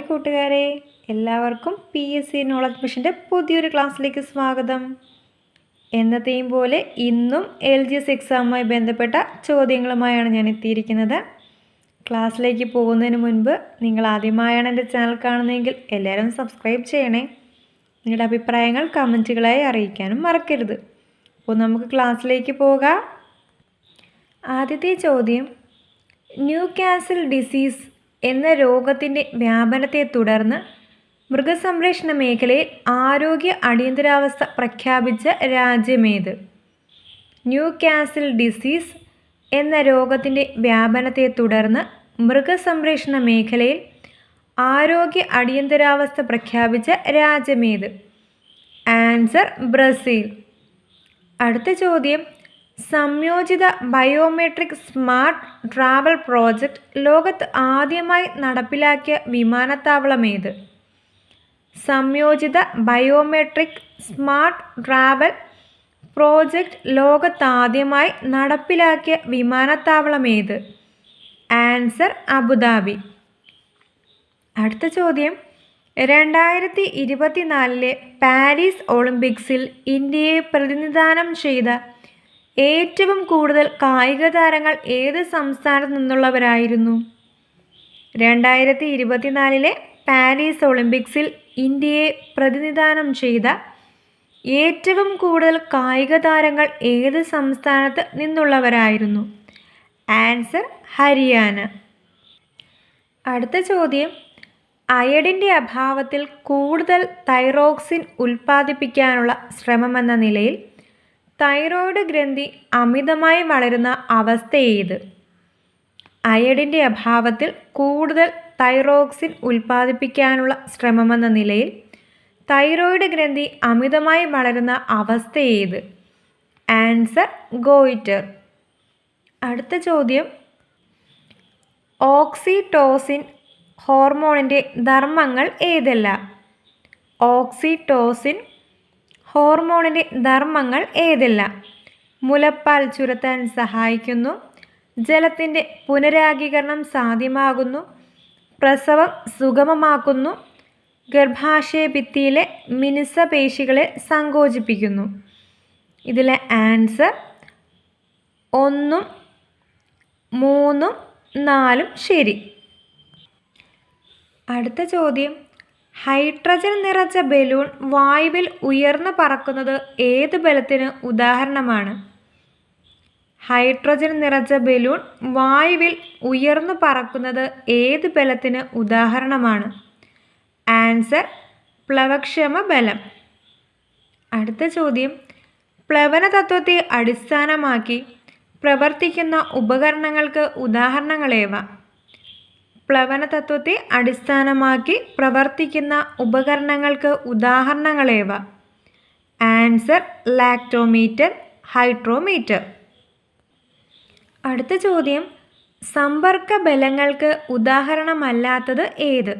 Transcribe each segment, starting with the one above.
Hi കൂട്ടുകാരെ എല്ലാവർക്കും P S C knowledge മിഷന്റെ പുതിയൊരു ക്ലാസ്സിലേക്ക് സ്വാഗതം. എന്നത്തെയും പോലെ ഇന്നും എൽ ജി എസ് എക്സാമുമായി ബന്ധപ്പെട്ട ചോദ്യങ്ങളുമായാണ് ഞാൻ എത്തിയിരിക്കുന്നത്. ക്ലാസ്സിലേക്ക് പോകുന്നതിന് മുൻപ് നിങ്ങൾ ആദ്യമായാണ് എന്റെ ചാനൽ കാണുന്നതെങ്കിൽ എല്ലാവരും സബ്സ്ക്രൈബ് ചെയ്യണേ. നിങ്ങളുടെ അഭിപ്രായങ്ങൾ കമന്റുകളായി അറിയിക്കാനും മറക്കരുത്. അപ്പോൾ നമുക്ക് ക്ലാസ്സിലേക്ക് പോകാം. ആദ്യത്തെ ചോദ്യം. ന്യൂ കാസിൽ ഡിസീസ് എന്ന രോഗത്തിന്റെ വ്യാപനത്തെ തുടർന്ന് മൃഗസംരക്ഷണ മേഖലയിൽ ആരോഗ്യ അടിയന്തരാവസ്ഥ പ്രഖ്യാപിച്ച രാജ്യമേത്? ന്യൂ കാസിൽ ഡിസീസ് എന്ന രോഗത്തിന്റെ വ്യാപനത്തെ തുടർന്ന് മൃഗസംരക്ഷണ മേഖലയിൽ ആരോഗ്യ അടിയന്തരാവസ്ഥ പ്രഖ്യാപിച്ച രാജ്യമേത്? Answer Brazil. അടുത്ത ചോദ്യം സംയോജിത ബയോമെട്രിക് സ്മാർട്ട് ട്രാവൽ പ്രോജക്റ്റ് ലോകത്ത് ആദ്യമായി നടപ്പിലാക്കിയ വിമാനത്താവളം ഏത്? സംയോജിത ബയോമെട്രിക് സ്മാർട്ട് ട്രാവൽ പ്രോജക്റ്റ് ലോകത്താദ്യമായി നടപ്പിലാക്കിയ വിമാനത്താവളം ഏത്? Answer Abu Dhabi. അടുത്ത ചോദ്യം. രണ്ടായിരത്തി ഇരുപത്തിനാലിലെ പാരീസ് ഒളിമ്പിക്സിൽ ഇന്ത്യയെ പ്രതിനിധാനം ചെയ്ത ഏറ്റവും കൂടുതൽ കായിക താരങ്ങൾ ഏത് സംസ്ഥാനത്തു നിന്നുള്ളവരായിരുന്നു? രണ്ടായിരത്തി ഇരുപത്തിനാലിലെ പാരീസ് ഒളിമ്പിക്സിൽ ഇന്ത്യയെ പ്രതിനിധാനം ചെയ്ത ഏറ്റവും കൂടുതൽ കായിക താരങ്ങൾ ഏത് സംസ്ഥാനത്ത് നിന്നുള്ളവരായിരുന്നു? ആൻസർ ഹരിയാന. അടുത്ത ചോദ്യം. അയഡിന്റെ അഭാവത്തിൽ കൂടുതൽ തൈറോക്സിൻ ഉൽപ്പാദിപ്പിക്കാനുള്ള ശ്രമമെന്ന നിലയിൽ തൈറോയ്ഡ് ഗ്രന്ഥി അമിതമായി വളരുന്ന അവസ്ഥ ഏത് അയഡിന്റെ അഭാവത്തിൽ കൂടുതൽ തൈറോക്സിൻ ഉൽപ്പാദിപ്പിക്കാനുള്ള ശ്രമമെന്ന നിലയിൽ തൈറോയ്ഡ് ഗ്രന്ഥി അമിതമായി വളരുന്ന അവസ്ഥ ഏത് ആൻസർ ഗോയിറ്റർ. അടുത്ത ചോദ്യം. ഓക്സിറ്റോസിൻ ഹോർമോണിന്റെ ധർമ്മങ്ങൾ ഏതല്ല? ഓക്സിറ്റോസിൻ ഹോർമോണിന്റെ ധർമ്മങ്ങൾ ഏതെല്ലാം? മുലപ്പാൽ ചുരത്താൻ സഹായിക്കുന്നു. ജലത്തിന്റെ പുനരാഗീകരണം സാധ്യമാകുന്നു. പ്രസവം സുഗമമാക്കുന്നു. ഗർഭാശയ ഭിത്തിയിലെ മിനുസ പേശികളെ സങ്കോചിപ്പിക്കുന്നു. ഇതിലെ ആൻസർ ഒന്നും മൂന്നും നാലും ശരി. അടുത്ത ചോദ്യം. ഹൈഡ്രജൻ നിറച്ച ബലൂൺ വായുവിൽ ഉയർന്നു പറക്കുന്നത് ഏത് ബലത്തിന് ഉദാഹരണമാണ്? ഹൈഡ്രജൻ നിറച്ച ബലൂൺ വായുവിൽ ഉയർന്നു പറക്കുന്നത് ഏത് ബലത്തിന് ഉദാഹരണമാണ്? ആൻസർ പ്ലവക്ഷമ ബലം. അടുത്ത ചോദ്യം. പ്ലവന തത്വത്തെ അടിസ്ഥാനമാക്കി പ്രവർത്തിക്കുന്ന ഉപകരണങ്ങൾക്ക് ഉദാഹരണങ്ങളേവ? പ്ലവന തത്വത്തെ അടിസ്ഥാനമാക്കി പ്രവർത്തിക്കുന്ന ഉപകരണങ്ങൾക്ക് ഉദാഹരണങ്ങളേവ? Answer lactometer hydrometer. അടുത്ത ചോദ്യം സമ്പർക്ക ബലങ്ങൾക്ക് ഉദാഹരണമല്ലാത്തത് ഏത്?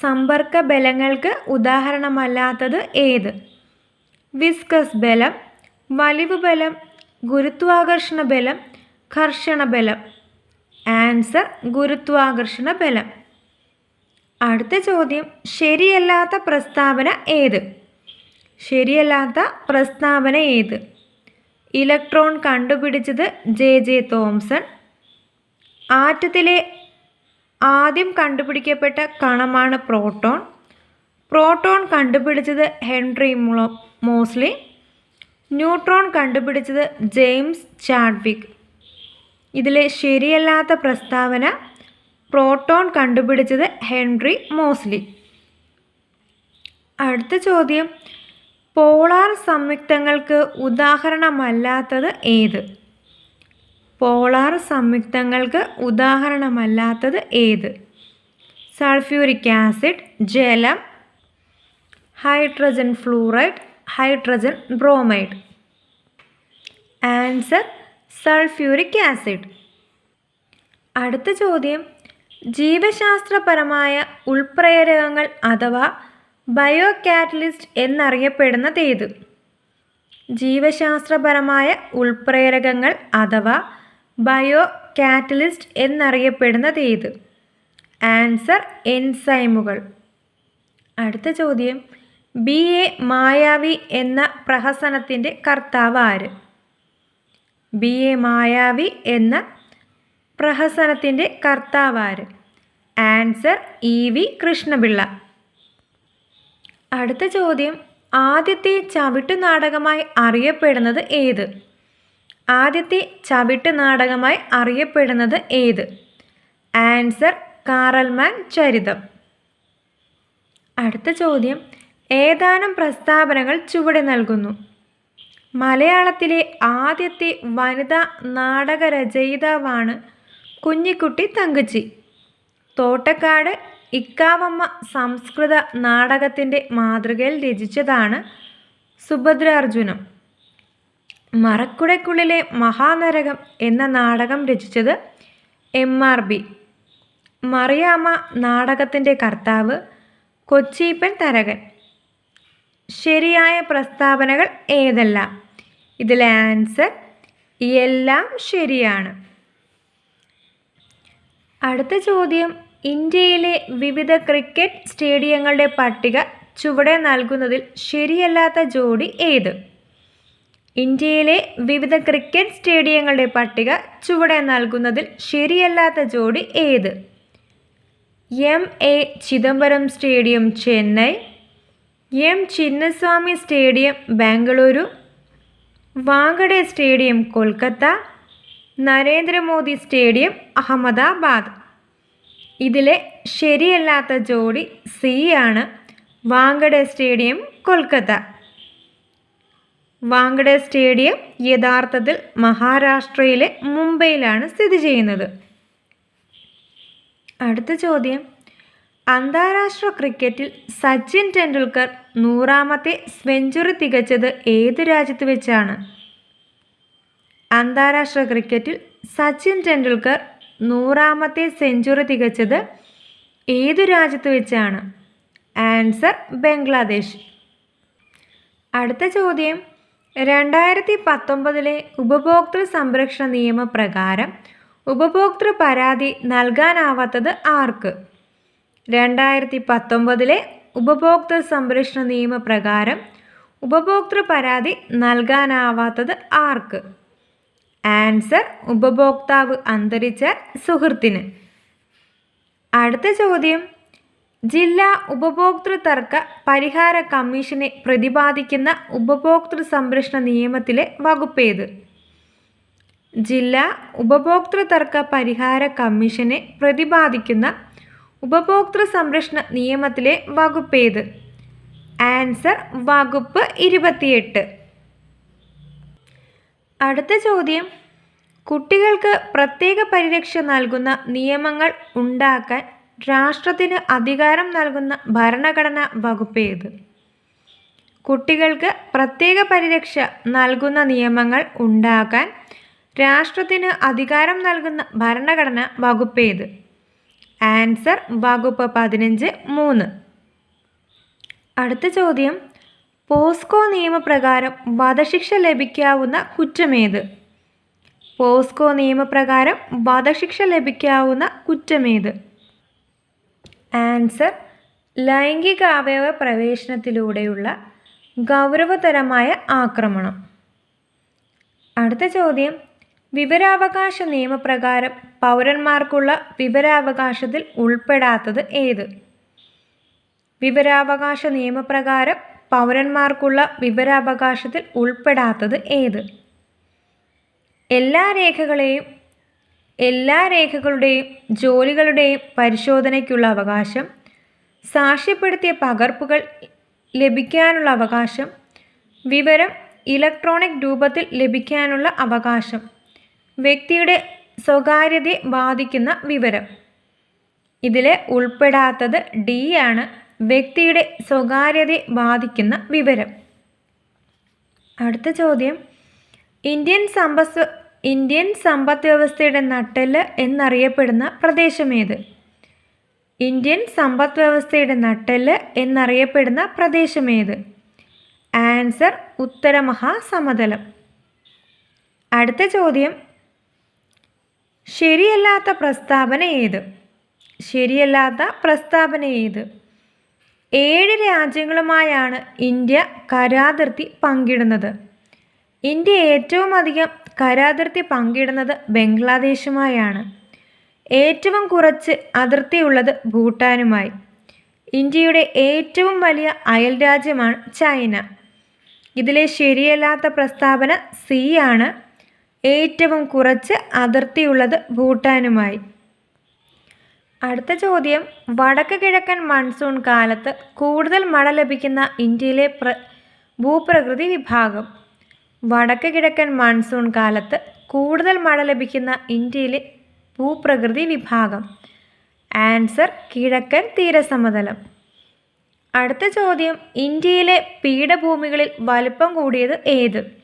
സമ്പർക്ക ബലങ്ങൾക്ക് ഉദാഹരണമല്ലാത്തത് ഏത്? വിസ്കസ് ബലം വലിവ് ബലം ഗുരുത്വാകർഷണ ബലം ഘർഷണ ബലം. ആൻസർ ഗുരുത്വാകർഷണ ബലം. അടുത്ത ചോദ്യം ശരിയല്ലാത്ത പ്രസ്താവന ഏത്? ശരിയല്ലാത്ത പ്രസ്താവന ഏത്? ഇലക്ട്രോൺ കണ്ടുപിടിച്ചത് ജെ ജെ തോംസൺ. ആറ്റത്തിലെ ആദ്യം കണ്ടുപിടിക്കപ്പെട്ട കണമാണ് പ്രോട്ടോൺ. പ്രോട്ടോൺ കണ്ടുപിടിച്ചത് ഹെൻറി മോസ്ലി. ന്യൂട്രോൺ കണ്ടുപിടിച്ചത് ജെയിംസ് ചാഡ്വിക്. ഇതിലെ ശരിയല്ലാത്ത പ്രസ്താവന പ്രോട്ടോൺ കണ്ടുപിടിച്ചത് ഹെൻറി മോസ്ലി. അടുത്ത ചോദ്യം പോളാർ സംയുക്തങ്ങൾക്ക് ഉദാഹരണമല്ലാത്തത് ഏത്? പോളാർ സംയുക്തങ്ങൾക്ക് ഉദാഹരണമല്ലാത്തത് ഏത്? സൾഫ്യൂരിക് ആസിഡ് ജലം hydrogen fluoride hydrogen bromide. Answer sulphuric acid. അടുത്ത ചോദ്യം. ജീവശാസ്ത്രപരമായ ഉൾപ്രേരകങ്ങൾ അഥവാ ബയോ കാറ്റലിസ്റ്റ് എന്നറിയപ്പെടുന്നത് ഏത് ജീവശാസ്ത്രപരമായ ഉൾപ്രേരകങ്ങൾ അഥവാ ബയോ കാറ്റലിസ്റ്റ് എന്നറിയപ്പെടുന്നത് ഏത് ആൻസർ എൻസൈമുകൾ. അടുത്ത ചോദ്യം. ബി. എ. മായാവി എന്ന പ്രഹസനത്തിന്റെ കർത്താവ് ആര്? ബി എ മായാവി എന്ന പ്രഹസനത്തിന്റെ കർത്താവാര്. Answer E V Krishnapillai. അടുത്ത ചോദ്യം ആദ്യത്തെ ചവിട്ടു നാടകമായി അറിയപ്പെടുന്നത് ഏത്? ആദ്യത്തെ ചവിട്ടു നാടകമായി അറിയപ്പെടുന്നത് ഏത്? ആൻസർ കാറൽമാൻ ചരിതം. അടുത്ത ചോദ്യം ഏതാനും പ്രസ്താവനകൾ ചുവടെ നൽകുന്നു. മലയാളത്തിലെ ആദ്യത്തെ വനിതാ നാടക രചയിതാവാണ് കുഞ്ഞിക്കുട്ടി തങ്കച്ചി. തോട്ടക്കാട് ഇക്കാവമ്മ സംസ്കൃത നാടകത്തിന്റെ മാതൃകയിൽ രചിച്ചതാണ് സുഭദ്രാർജുനം. മറക്കുടയ്ക്കുള്ളിലെ മഹാനരകം എന്ന നാടകം രചിച്ചത് എം ആർ ബി. മറിയാമ്മ നാടകത്തിന്റെ കർത്താവ് കൊച്ചീപ്പൻ തരകൻ. ശരിയായ പ്രസ്താവനകൾ ഏതെല്ലാം? ഇതിലെ ആൻസർ എല്ലാം ശരിയാണ്. അടുത്ത ചോദ്യം ഇന്ത്യയിലെ വിവിധ ക്രിക്കറ്റ് സ്റ്റേഡിയങ്ങളുടെ പട്ടിക ചുവടെ നൽകുന്നതിൽ ശരിയല്ലാത്ത ജോഡി ഏത്? ഇന്ത്യയിലെ വിവിധ ക്രിക്കറ്റ് സ്റ്റേഡിയങ്ങളുടെ പട്ടിക ചുവടെ നൽകുന്നതിൽ ശരിയല്ലാത്ത ജോഡി ഏത്? M. A. Chidambaram stadium Chennai. M Chinnaswamy stadium Bengaluru. Wankhede stadium Kolkata. Narendra Modi stadium Ahmedabad. ഇതിലെ ശരിയല്ലാത്ത ജോഡി സി ആണ് വാങ്കഡെ സ്റ്റേഡിയം കൊൽക്കത്ത. വാങ്കഡെ സ്റ്റേഡിയം യഥാർത്ഥത്തിൽ മഹാരാഷ്ട്രയിലെ മുംബൈയിലാണ് സ്ഥിതി ചെയ്യുന്നത്. അടുത്ത ചോദ്യം. അന്താരാഷ്ട്ര ക്രിക്കറ്റിൽ സച്ചിൻ ടെണ്ടുൽക്കർ നൂറാമത്തെ സെഞ്ചുറി തികച്ചത് ഏത് രാജ്യത്ത് വെച്ചാണ്? അന്താരാഷ്ട്ര ക്രിക്കറ്റിൽ സച്ചിൻ ടെണ്ടുൽക്കർ നൂറാമത്തെ സെഞ്ചുറി തികച്ചത് ഏതു രാജ്യത്ത് വെച്ചാണ്? ആൻസർ ബംഗ്ലാദേശ്. അടുത്ത ചോദ്യം. രണ്ടായിരത്തി പത്തൊമ്പതിലെ ഉപഭോക്തൃ സംരക്ഷണ നിയമപ്രകാരം ഉപഭോക്തൃ പരാതി നൽകാനാവാത്തത് ആർക്ക്? രണ്ടായിരത്തി പത്തൊമ്പതിലെ ഉപഭോക്തൃ സംരക്ഷണ നിയമപ്രകാരം ഉപഭോക്തൃ പരാതി നൽകാനാവാത്തത് ആർക്ക്? ആൻസർ ഉപഭോക്താവ് അന്തരിച്ച സുഹൃത്തിന്. അടുത്ത ചോദ്യം. ജില്ലാ ഉപഭോക്തൃ തർക്ക പരിഹാര കമ്മീഷനെ പ്രതിപാദിക്കുന്ന ഉപഭോക്തൃ സംരക്ഷണ നിയമത്തിലെ വകുപ്പേത് ജില്ലാ ഉപഭോക്തൃ തർക്ക പരിഹാര കമ്മീഷനെ പ്രതിപാദിക്കുന്ന ഉപഭോക്തൃ സംരക്ഷണ നിയമത്തിലെ വകുപ്പേത് ആൻസർ വകുപ്പ് ഇരുപത്തിയെട്ട്. അടുത്ത ചോദ്യം. കുട്ടികൾക്ക് പ്രത്യേക പരിരക്ഷ നൽകുന്ന നിയമങ്ങൾ ഉണ്ടാക്കാൻ രാഷ്ട്രത്തിന് അധികാരം നൽകുന്ന ഭരണഘടനാ വകുപ്പ് ഏത്? കുട്ടികൾക്ക് പ്രത്യേക പരിരക്ഷ നൽകുന്ന നിയമങ്ങൾ ഉണ്ടാക്കാൻ രാഷ്ട്രത്തിന് അധികാരം നൽകുന്ന ഭരണഘടന വകുപ്പ് ഏത്? ആൻസർ വകുപ്പ് പതിനഞ്ച് മൂന്ന്. അടുത്ത ചോദ്യം. പോസ്കോ നിയമപ്രകാരം വധശിക്ഷ ലഭിക്കാവുന്ന കുറ്റമേത്? പോസ്കോ നിയമപ്രകാരം വധശിക്ഷ ലഭിക്കാവുന്ന കുറ്റമേത്? ആൻസർ ലൈംഗിക അവയവ പ്രവേശനത്തിലൂടെയുള്ള ഗൗരവതരമായ ആക്രമണം. അടുത്ത ചോദ്യം. വിവരാവകാശ നിയമപ്രകാരം പൗരന്മാർക്കുള്ള വിവരാവകാശത്തിൽ ഉൾപ്പെടാത്തത് ഏത്? വിവരാവകാശ നിയമപ്രകാരം പൗരന്മാർക്കുള്ള വിവരാവകാശത്തിൽ ഉൾപ്പെടാത്തത് ഏത്? എല്ലാ രേഖകളെയും എല്ലാ രേഖകളുടെയും ജോലികളുടെയും പരിശോധനയ്ക്കുള്ള അവകാശം സാക്ഷ്യപ്പെടുത്തിയ പകർപ്പുകൾ ലഭിക്കാനുള്ള അവകാശം വിവരം ഇലക്ട്രോണിക് രൂപത്തിൽ ലഭിക്കാനുള്ള അവകാശം. വ്യക്തിയുടെ സ്വകാര്യതയെ ബാധിക്കുന്ന വിവരം. ഇതിൽ ഉൾപ്പെടാത്തത് ഡി ആണ് വ്യക്തിയുടെ സ്വകാര്യതയെ ബാധിക്കുന്ന വിവരം. അടുത്ത ചോദ്യം. ഇന്ത്യൻ സമ്പസ് ഇന്ത്യൻ സമ്പദ് വ്യവസ്ഥയുടെ നട്ടെല്ല് എന്നറിയപ്പെടുന്ന പ്രദേശമേത് ഇന്ത്യൻ സമ്പദ് വ്യവസ്ഥയുടെ നട്ടെല്ല് എന്നറിയപ്പെടുന്ന പ്രദേശമേത് ആൻസർ ഉത്തരമഹാസമതലം. അടുത്ത ചോദ്യം. ശരിയല്ലാത്ത പ്രസ്താവന ഏത്? ശരിയല്ലാത്ത പ്രസ്താവന ഏത്? ഏഴ് രാജ്യങ്ങളുമായാണ് ഇന്ത്യ കരാതിർത്തി പങ്കിടുന്നത്. ഇന്ത്യ ഏറ്റവും അധികം കരാതിർത്തി പങ്കിടുന്നത് ബംഗ്ലാദേശുമായാണ്. ഏറ്റവും കുറച്ച് അതിർത്തിയുള്ളത് ഭൂട്ടാനുമായി. ഇന്ത്യയുടെ ഏറ്റവും വലിയ അയൽ രാജ്യമാണ് ചൈന. ഇതിലെ ശരിയല്ലാത്ത പ്രസ്താവന സി ആണ്. ഏറ്റവും കുറച്ച് അതിർത്തിയുള്ളത് ഭൂട്ടാനുമായി. അടുത്ത ചോദ്യം വടക്ക് കിഴക്കൻ മൺസൂൺ കാലത്ത് കൂടുതൽ മഴ ലഭിക്കുന്ന ഇന്ത്യയിലെ പ്ര ഭൂപ്രകൃതി വിഭാഗം. വടക്ക് കിഴക്കൻ മൺസൂൺ കാലത്ത് കൂടുതൽ മഴ ലഭിക്കുന്ന ഇന്ത്യയിലെ ഭൂപ്രകൃതി വിഭാഗം. ആൻസർ കിഴക്കൻ തീരസമതലം. അടുത്ത ചോദ്യം ഇന്ത്യയിലെ പീഠഭൂമികളിൽ വലുപ്പം കൂടിയത് ഏത്?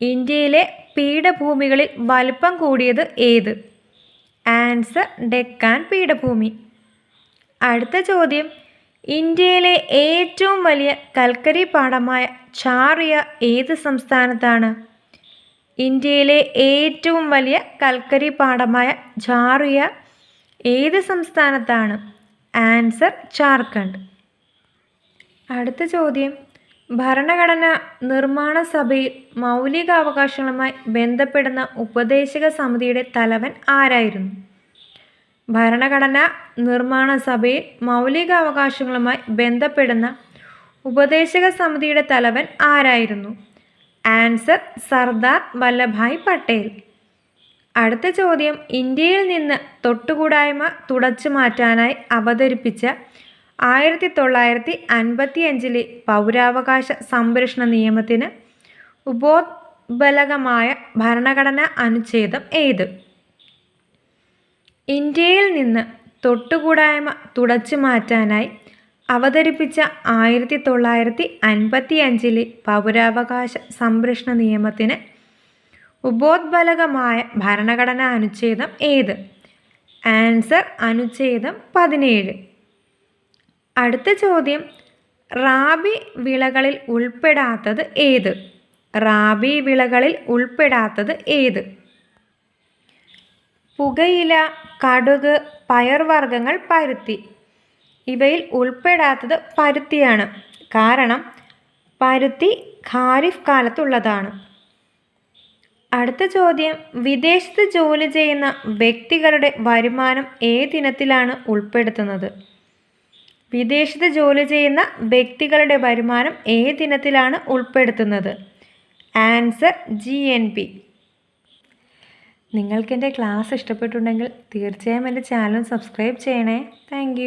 ഇന്ത്യയിലെ പീഠഭൂമികളിൽ വലുപ്പം കൂടിയത് ഏത്? ആൻസർ ഡെക്കാൻ പീഠഭൂമി. അടുത്ത ചോദ്യം. ഇന്ത്യയിലെ ഏറ്റവും വലിയ കൽക്കരി പാടമായ ചാറിയ ഏത് സംസ്ഥാനത്താണ്? ഇന്ത്യയിലെ ഏറ്റവും വലിയ കൽക്കരി പാടമായ ഝാറിയ ഏത് സംസ്ഥാനത്താണ്? ആൻസർ ജാർഖണ്ഡ്. അടുത്ത ചോദ്യം. ഭരണഘടന നിർമ്മാണ സഭയിൽ മൗലികാവകാശങ്ങളുമായി ബന്ധപ്പെടുന്ന ഉപദേശക സമിതിയുടെ തലവൻ ആരായിരുന്നു? ഭരണഘടന നിർമ്മാണ സഭയിൽ മൗലികാവകാശങ്ങളുമായി ബന്ധപ്പെടുന്ന ഉപദേശക സമിതിയുടെ തലവൻ ആരായിരുന്നു? ആൻസർ സർദാർ വല്ലഭായ് പട്ടേൽ. അടുത്ത ചോദ്യം ഇന്ത്യയിൽ നിന്ന് തൊട്ടുകൂടായ്മ തുടച്ചു മാറ്റാനായി അവതരിപ്പിച്ച ആയിരത്തി തൊള്ളായിരത്തി അൻപത്തി അഞ്ചിലെ പൗരാവകാശ സംരക്ഷണ നിയമത്തിന് ഉപോത്ബലകമായ ഭരണഘടനാ അനുച്ഛേദം ഏത്? ഇന്ത്യയിൽ നിന്ന് തൊട്ടുകൂടായ്മ തുടച്ചു മാറ്റാനായി അവതരിപ്പിച്ച ആയിരത്തി തൊള്ളായിരത്തി അൻപത്തി അഞ്ചിലെ പൗരാവകാശ സംരക്ഷണ നിയമത്തിന് ഉപോത്ബലകമായ ഭരണഘടനാ അനുച്ഛേദം ഏത്? ആൻസർ അനുച്ഛേദം പതിനേഴ്. അടുത്ത ചോദ്യം റാബി വിളകളിൽ ഉൾപ്പെടാത്തത് ഏത്? റാബി വിളകളിൽ ഉൾപ്പെടാത്തത് ഏത്? പുകയില കടുക് പയർവർഗങ്ങൾ പരുത്തി. ഇവയിൽ ഉൾപ്പെടാത്തത് പരുത്തിയാണ്. കാരണം പരുത്തി ഖാരിഫ് കാലത്തുള്ളതാണ്. അടുത്ത ചോദ്യം വിദേശത്ത് ജോലി ചെയ്യുന്ന വ്യക്തികളുടെ വരുമാനം ഏതിനത്തിലാണ് ഉൾപ്പെടുത്തുന്നത്? വിദേശത്ത് ജോലി ചെയ്യുന്ന വ്യക്തികളുടെ വരുമാനം ഏതിനത്തിലാണ് ഉൾപ്പെടുത്തുന്നത്. Answer G N P. നിങ്ങൾക്ക് എന്റെ ക്ലാസ് ഇഷ്ടപ്പെട്ടുണ്ടെങ്കിൽ തീർച്ചയായും എന്റെ ചാനൽ സബ്സ്ക്രൈബ് ചെയ്യണേ. താങ്ക്